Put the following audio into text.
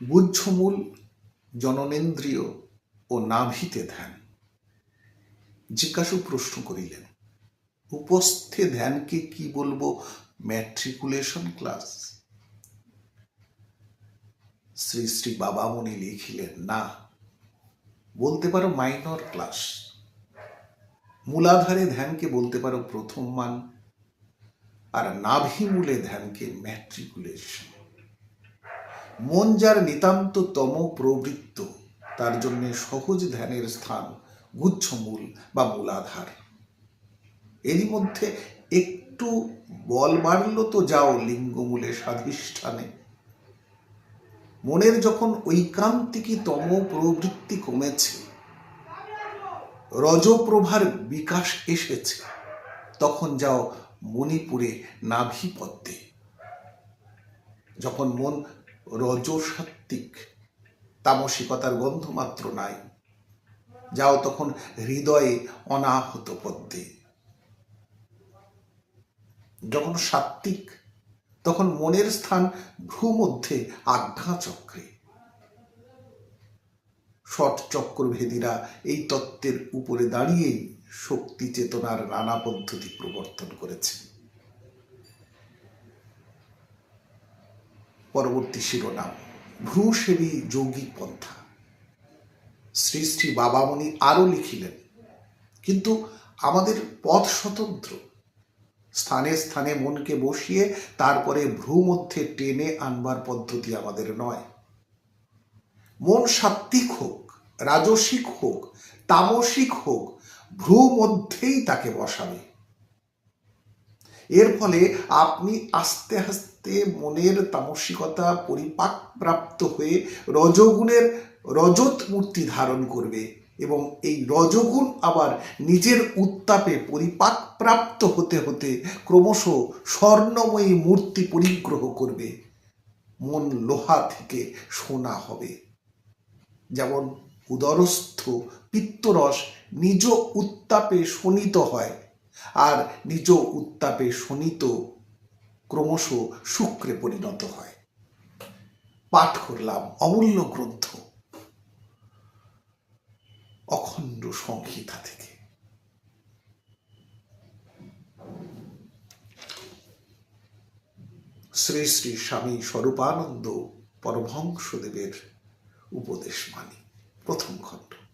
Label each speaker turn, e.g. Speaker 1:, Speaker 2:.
Speaker 1: বুদ্ধমূল জননেন্দ্রিয় ও নাভিতে ধ্যান। জিজ্ঞাসু প্রশ্ন করিলেন, উপস্থে ধ্যানকে কি বলব ম্যাট্রিকুলেশন ক্লাস শ্রী শ্রী বাবামণি লিখিলেন, না, বলতে পারো মাইনর ক্লাস মূলাধারে ধ্যানকে বলতে পারো প্রথম মান, আর নাভিমূলে ধ্যানকে ম্যাট্রিকুলেশন মন যার নিতান্ত তম প্রবৃত্ত, তার জন্য সহজ ধ্যানের স্থান গুচ্ছমূল বা মূলাধার। এরই মধ্যে একটু বল বাড়ল তো যাও লিঙ্গমূলে স্বাধিষ্ঠানে। মনের যখন ঐকান্তিকী তম প্রবৃত্তি কমেছে, রজপ্রভার বিকাশ এসেছে, তখন যাও মণিপুরে নাভিপদ্মে। যখন মন রজসাত্ত্বিক। তামসিকতার গন্ধ মাত্র নাই। যাও তখন হৃদয়ে অনাহত পদ্মে। যখন সাত্ত্বিক, তখন মনের স্থান ভ্রুমধ্যে আজ্ঞা চক্রে ষট চক্রভেদীরা এই তত্ত্বের উপরে দাঁড়িয়েই শক্তি চেতনার নানা পদ্ধতি প্রবর্তন করেছে পরবর্তী শিরোনাম ভ্রুসেবী যৌগিক পন্থা। শ্রী শ্রী বাবামণি আরও লিখিলেন, কিন্তু আমাদের পথ স্বতন্ত্র। স্থানে স্থানে মনকে বসিয়ে তারপরে ভ্রু মধ্যে টেনে আনবার পদ্ধতি আমাদের নয়। মন সাত্ত্বিক হোক, রাজসিক হোক, তামসিক হোক ভ্রু মধ্যেই তাকে বসাবে। এর ফলে আপনি আস্তে আস্তে মনের তামসিকতা পরিপাক প্রাপ্ত হয়ে রজগুণের রজত মূর্তি ধারণ করবে এবং এই রজগুণ আবার নিজের উত্তাপে পরিপাক প্রাপ্ত হতে হতে ক্রমশ স্বর্ণময়ী মূর্তি পরিগ্রহ করবে। মন লোহা থেকে সোনা হবে। যেমন উদরস্থ পিত্তরস নিজ উত্তাপে শোণিত হয় আর নিজ উত্তাপে শোণিত ক্রমশ শুক্রে পরিণত হয়। পাঠ করলাম অমূল্য গ্রন্থ, অখণ্ড সংহিতা থেকে। শ্রী শ্রী স্বামী স্বরূপানন্দ পরমহংসদেবের উপদেশ মানি, প্রথম খণ্ড।